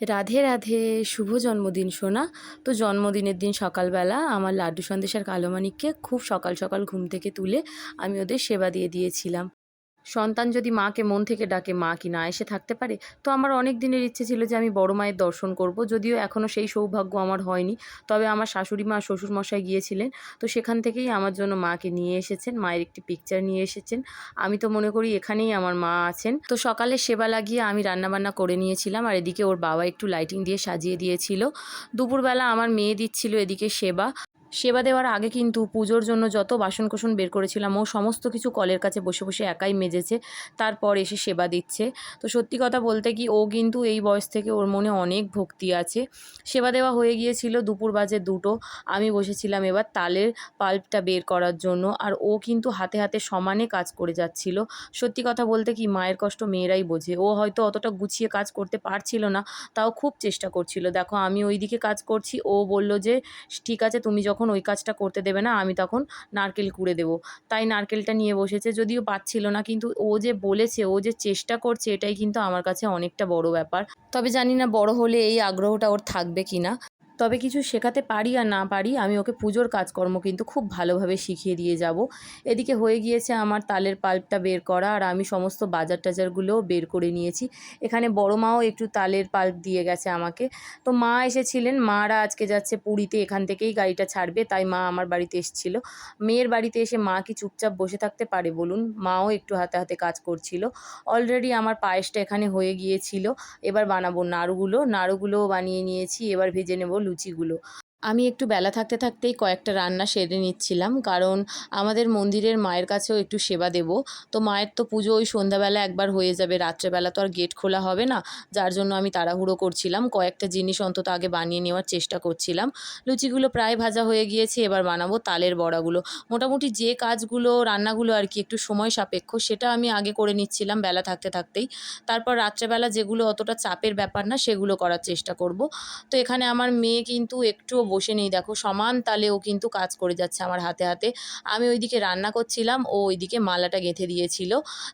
রাধে রাধে, শুভ জন্মদিন সোনা। তো জন্মদিনের দিন সকালবেলা আমার লাড্ডু সন্দেশ আর কালো খুব সকাল সকাল ঘুম থেকে তুলে আমি ওদের সেবা দিয়ে দিয়েছিলাম। সন্তান যদি মাকে মন থেকে ডাকে, মা কি না এসে থাকতে পারে? তো আমার অনেক দিনের ইচ্ছে ছিল যে আমি বড় মায়ের দর্শন করব, যদিও এখনও সেই সৌভাগ্য আমার হয়নি। তবে আমার শাশুড়ি মা শ্বশুর মশাই গিয়েছিলেন, তো সেখান থেকেই আমার জন্য মাকে নিয়ে এসেছেন, মায়ের একটি পিকচার নিয়ে এসেছেন। আমি তো মনে করি এখানেই আমার মা আছেন। তো সকালে সেবা লাগিয়ে আমি রান্নাবান্না করে নিয়েছিলাম, আর এদিকে ওর বাবা একটু লাইটিং দিয়ে সাজিয়ে দিয়েছিল। দুপুরবেলা আমার মেয়ে দিচ্ছিল এদিকে সেবা। সেবা দেওয়ার আগে কিন্তু পুজোর জন্য যত বাসনকোসন বের করেছিলাম ও সমস্ত কিছু কলের কাছে বসে বসে একাই মেজেছে, তারপর এসে সেবা দিচ্ছে। তো সত্যি কথা বলতে কি, ও কিন্তু এই বয়স থেকে ওর মনে অনেক ভক্তি আছে। সেবা দেওয়া হয়ে গিয়েছিল দুপুর বাজে দুটো, আমি বসেছিলাম এবার তালের পাল্পটা বের করার জন্য আর ও কিন্তু হাতে হাতে সমানে কাজ করে যাচ্ছিল। সত্যি কথা বলতে কি, মায়ের কষ্ট মেয়েরাই বোঝে। ও হয়তো অতটা গুছিয়ে কাজ করতে পারছিল না, তাও খুব চেষ্টা করছিল। দেখো আমি ওইদিকে কাজ করছি, ও বলল যে, ঠিক আছে, তুমি যখন ওই কাজটা করতে দেবে না, আমি তখন নারকেল কুড়ে দেবো। তাই নারকেলটা নিয়ে বসেছে, যদিও পাচ্ছিল না, কিন্তু ও যে বলেছে, ও যে চেষ্টা করছে, এটাই কিন্তু আমার কাছে অনেকটা বড় ব্যাপার। তবে জানি না বড় হলে এই আগ্রহটা ওর থাকবে কি না তবে কিছু শেখাতে পারি আর না পারি, আমি ওকে পুজোর কাজকর্ম কিন্তু খুব ভালোভাবে শিখিয়ে দিয়ে যাব। এদিকে হয়ে গিয়েছে আমার তালের পাল্পটা বের করা আর আমি সমস্ত বাজার টাজারগুলোও বের করে নিয়েছি। এখানে বড় মাও একটু তালের পাল্প দিয়ে গেছে আমাকে। তো মা এসেছিলেন, মারা আজকে যাচ্ছে পুরীতে, এখান থেকেই গাড়িটা ছাড়বে, তাই মা আমার বাড়িতে এসেছিল। মেয়ের বাড়িতে এসে মা কি চুপচাপ বসে থাকতে পারে বলুন? মাও একটু হাতে হাতে কাজ করছিল। অলরেডি আমার পায়েসটা এখানে হয়ে গিয়েছিল। এবার বানাবো নাড়ুগুলো, নাড়ুগুলোও বানিয়ে নিয়েছি, এবার ভেজে নেব লুচিগুলো। আমি একটু বেলা থাকতে থাকতেই কয়েকটা রান্না সেরে নিচ্ছিলাম, কারণ আমাদের মন্দিরের মায়ের কাছেও একটু সেবা দেব। তো মায়ের তো পুজো ওই সন্ধ্যাবেলা একবার হয়ে যাবে, রাত্রেবেলা তো আর গেট খোলা হবে না, যার জন্য আমি তাড়াহুড়ো করছিলাম। কয়েকটা জিনিস অন্তত আগে বানিয়ে নেওয়ার চেষ্টা করছিলাম। লুচিগুলো প্রায় ভাজা হয়ে গিয়েছে, এবার বানাবো তালের বড়াগুলো। মোটামুটি যে কাজগুলো, রান্নাগুলো আর কি একটু সময় সাপেক্ষ, সেটা আমি আগে করে নিচ্ছিলাম বেলা থাকতে থাকতেই। তারপর রাত্রেবেলা যেগুলো অতটা চাপের ব্যাপার না, সেগুলো করার চেষ্টা করব। তো এখানে আমার মেয়ে কিন্তু একটুও বসে নেই, দেখো সমান তালে ও কিন্তু কাজ করে যাচ্ছে আমার হাতে হাতে। আমি ওইদিকে রান্না করছিলাম, ও ওইদিকে মালাটা গেঁথে দিয়েছিল।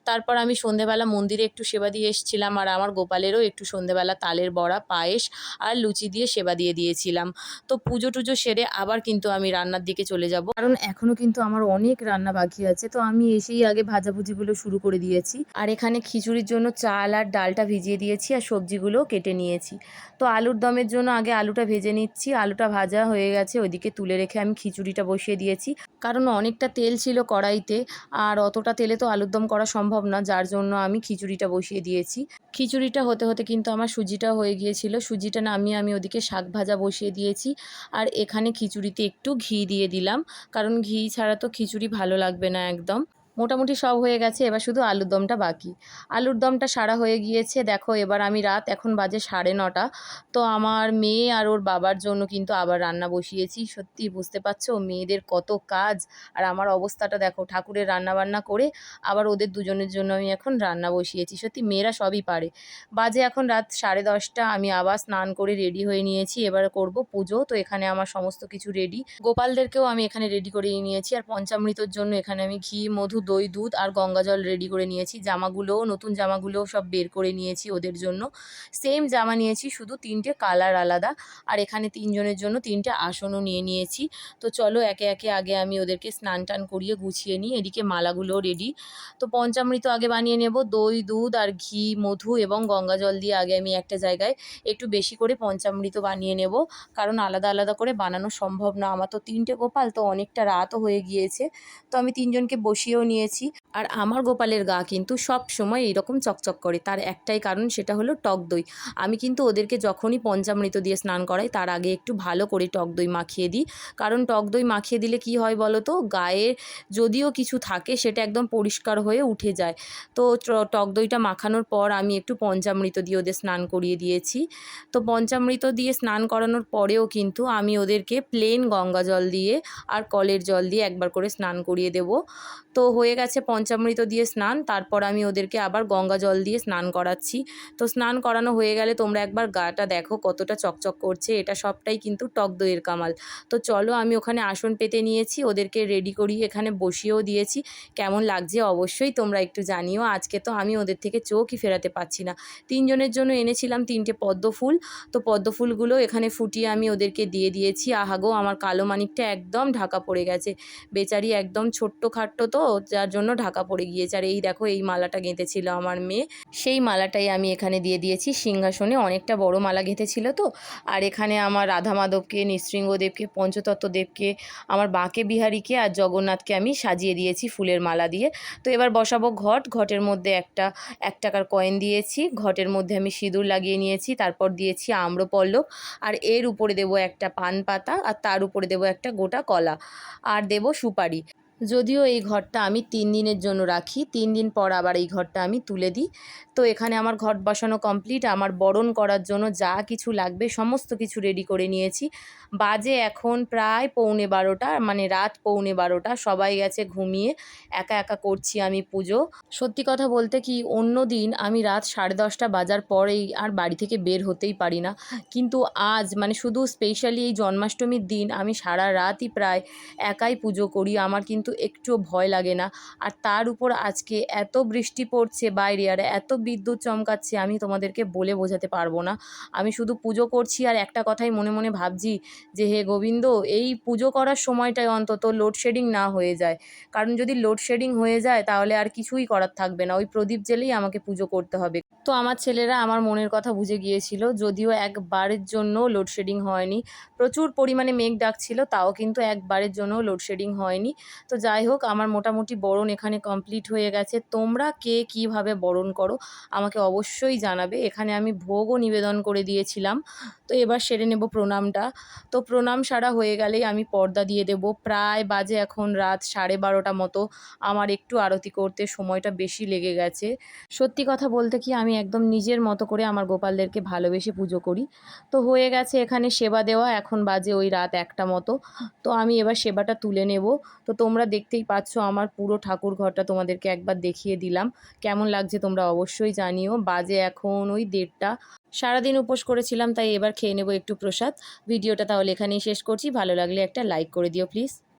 তারপর আমি সন্ধেবেলা মন্দিরে একটু সেবা দিয়ে এসেছিলাম আর আমার গোপালেরও একটু সন্ধেবেলা তালের বড়া, পায়েস আর লুচি দিয়ে সেবা দিয়ে দিয়েছিলাম। তো পুজো টুজো সেরে আবার কিন্তু আমি রান্নার দিকে চলে যাব। কারণ এখনও কিন্তু আমার অনেক রান্না বাকি আছে, তো আমি এসেই আগে ভাজাভুজিগুলো শুরু করে দিয়েছি। আর এখানে খিচুড়ির জন্য চাল আর ডালটা ভিজিয়ে দিয়েছি আর সবজিগুলো কেটে নিয়েছি। তো আলুর দমের জন্য আগে আলুটা ভেজে নিচ্ছি, আলুটা ভাজা হয়ে গেছে, ওইদিকে তুলে রেখে আমি খিচুড়িটা বসিয়ে দিয়েছি। কারণ অনেকটা তেল ছিল কড়াইতে, আর অতটা তেলে তো আলুর দম করা সম্ভব না, যার জন্য আমি খিচুড়িটা বসিয়ে দিয়েছি। খিচুড়িটা হতে হতে কিন্তু আমার সুজিটা হয়ে গিয়েছিল, সুজিটা নামিয়ে আমি ওদিকে শাক ভাজা বসিয়ে দিয়েছি। আর এখানে খিচুড়িতে একটু ঘি দিয়ে দিলাম, কারণ ঘি ছাড়া তো খিচুড়ি ভালো লাগবে না একদম। মোটামুটি সব হয়ে গেছে, এবার শুধু আলুর দমটা বাকি। আলুর দমটা সারা হয়ে গিয়েছে, দেখো এবার আমি রাত এখন বাজে সাড়ে নটা। তো আমার মেয়ে আর ওর বাবার জন্য কিন্তু আবার রান্না বসিয়েছি। সত্যি বুঝতে পারছ, মেয়েদের কত কাজ। আর আমার অবস্থাটা দেখো, ঠাকুরের রান্না বান্না করে আবার ওদের দুজনের জন্য আমি এখন রান্না বসিয়েছি। সত্যি মেয়েরা সবই পারে। বাজে এখন রাত সাড়ে দশটা, আমি আবার স্নান করে রেডি হয়ে নিয়েছি, এবার করব পুজো। তো এখানে আমার সমস্ত কিছু রেডি। গোপালদেরকেও আমি এখানে রেডি করে নিয়েছি। আর পঞ্চামৃতর জন্য এখানে আমি ঘি, মধু দই, দুধ আর গঙ্গা জল রেডি করে নিয়েছি। জামাগুলোও, নতুন জামাগুলোও সব বের করে নিয়েছি ওদের জন্য। সেম জামা নিয়েছি, শুধু তিনটে কালার আলাদা। আর এখানে তিনজনের জন্য তিনটে আসনও নিয়ে নিয়েছি। তো চলো একে একে আগে আমি ওদেরকে স্নান টান করিয়ে গুছিয়ে নিই। এদিকে মালাগুলোও রেডি তো পঞ্চামৃত আগে বানিয়ে নেব। দই, দুধ আর ঘি, মধু এবং গঙ্গা জল দিয়ে আগে আমি একটা জায়গায় একটু বেশি করে পঞ্চামৃত বানিয়ে নেব। কারণ আলাদা আলাদা করে বানানো সম্ভব না। আমার তো তিনটে গোপাল, তো অনেকটা রাতও হয়ে গিয়েছে। তো আমি তিনজনকে বসিয়েও নিয়েছি। আর আমার গোপালের গা কিন্তু সব সময় এইরকম চকচক করে। তার একটাই কারণ সেটা হলো টক দই। আমি কিন্তু ওদেরকে যখনই পঞ্চামৃত দিয়ে স্নান করাই, তার আগে একটু ভালো করে টক দই মাখিয়ে দিই। কারণ টক দই মাখিয়ে দিলে কি হয় বলো তো? গায়ে যদিও কিছু থাকে, সেটা একদম পরিষ্কার হয়ে উঠে যায়। তো টক দইটা মাখানোর পর আমি একটু পঞ্চামৃত দিয়ে ওদের স্নান করিয়ে দিয়েছি। তো পঞ্চামৃত দিয়ে স্নান করানোর পরেও কিন্তু আমি ওদেরকে প্লেন গঙ্গা জল দিয়ে আর কলের জল দিয়ে একবার করে স্নান করিয়ে দেব। তো হয়ে গেছে পঞ্চামৃত দিয়ে স্নান, তারপর আমি ওদেরকে আবার গঙ্গা জল দিয়ে স্নান করাচ্ছি। তো স্নান করানো হয়ে গেলে তোমরা একবার গাটা দেখো কতটা চকচক করছে, এটা সবটাই কিন্তু টক দইয়ের কামাল। তো চলো আমি ওখানে আসন পেতে নিয়েছি, ওদেরকে রেডি করি, এখানে বসিয়েও দিয়েছি। কেমন লাগছে অবশ্যই তোমরা একটু জানিও। আজকে তো আমি ওদের থেকে চোখই ফেরাতে পারছি না। তিনজনের জন্য এনেছিলাম তিনটে পদ্ম ফুল। তো পদ্ম ফুলগুলো এখানে ফুটিয়ে আমি ওদেরকে দিয়ে দিয়েছি। আহাগো আমার কালো মানিকটা একদম ঢাকা পড়ে গেছে। বেচারি একদম ছোট্ট খাট্ট তো যার জন্য ঢাকা পড়ে গিয়েছে। আর এই দেখো, এই মালাটা গেঁথেছিল আমার মেয়ে। সেই মালাটাই আমি এখানে দিয়ে দিয়েছি। সিংহাসনে অনেকটা বড় মালা গেঁথেছিল তো। আর এখানে আমার রাধা মাধবকে নৃসৃঙ্গদেবকে পঞ্চতত্ত্বদেবকে আমার বাঁকে বিহারীকে আর জগন্নাথকে আমি সাজিয়ে দিয়েছি ফুলের মালা দিয়ে। তো এবার বসাবো ঘট। ঘটের মধ্যে একটা, এক টাকার কয়েন দিয়েছি। ঘটের মধ্যে আমি সিঁদুর লাগিয়ে নিয়েছি। তারপর দিয়েছি আম্রপল্লব। আর এর উপরে দেবো একটা পান পাতা আর তার উপরে দেবো একটা গোটা কলা। আর দেবো সুপারি। যদিও এই ঘরটা আমি তিন দিনের জন্য রাখি, তিন দিন পর আবার এই ঘরটা আমি তুলে দিই। তো এখানে আমার ঘট বসানো কমপ্লিট আমার বরণ করার জন্য যা কিছু লাগবে সমস্ত কিছু রেডি করে নিয়েছি। বাজে এখন প্রায় পৌনে বারোটা মানে রাত পৌনে বারোটা, সবাই গেছে ঘুমিয়ে, একা একা করছি আমি পুজো। সত্যি কথা বলতে কি, অন্য দিন আমি রাত সাড়ে দশটা বাজার পরেই আর বাড়ি থেকে বের হতেই পারি না। কিন্তু আজ মানে শুধু স্পেশালি এই জন্মাষ্টমীর দিন আমি সারা রাতই প্রায় একাই পুজো করি, আমার কিন্তু একটুও ভয় লাগে না। আর তার উপর আজকে এত বৃষ্টি পড়ছে বাইরে আর এত বিদ্যুৎ চমকাচ্ছে আমি তোমাদেরকে বলে বোঝাতে পারব না। আমি শুধু পুজো করছি আর একটা কথাই মনে মনে ভাবছি যে, হে গোবিন্দ, এই পুজো করার সময়টায় অন্তত লোডশেডিং না হয়ে যায়। কারণ যদি লোডশেডিং হয়ে যায় তাহলে আর কিছুই করার থাকবে না। ওই প্রদীপ জেলেই আমাকে পুজো করতে হবে। তো আমার ছেলেরা আমার মনের কথা বুঝে গিয়েছিল, যদিও একবারের জন্য লোডশেডিং হয়নি। প্রচুর পরিমাণে মেঘ ডাকছিল, তাও কিন্তু একবারের জন্য লোডশেডিং হয়নি। তো যাই হোক, আমার মোটামুটি বরণ এখানে কমপ্লিট হয়ে গেছে। তোমরা কে কীভাবে বরণ করো আমাকে অবশ্যই জানাবে। এখানে আমি ভোগও নিবেদন করে দিয়েছিলাম। তো এবার সেরে নেব প্রণামটা। তো প্রণাম সারা হয়ে গেলেই আমি পর্দা দিয়ে দেব। প্রায় বাজে এখন রাত সাড়ে বারোটা মতো। আমার একটু আরতি করতে সময়টা বেশি লেগে গেছে। সত্যি কথা বলতে কি, আমি একদম নিজের মতো করে আমার গোপালদেরকে ভালোবেসে পুজো করি। তো হয়ে গেছে এখানে সেবা দেওয়া। এখন বাজে ওই রাত একটা মতো। তো আমি এবার সেবাটা তুলে নেব। তো তোমরা দেখতেই পাচ্ছ আমার পুরো ঠাকুর ঘরটা তোমাদেরকে একবার দেখিয়ে দিলাম। কেমন লাগছে তোমরা অবশ্যই জানিও। বাজে এখন ওই দেড়টা। সারাদিন উপোস করেছিলাম, তাই এবার খেয়ে নেব একটু প্রসাদ। ভিডিওটা তাহলে এখানেই শেষ করছি। ভালো লাগলে একটা লাইক করে দিও প্লিজ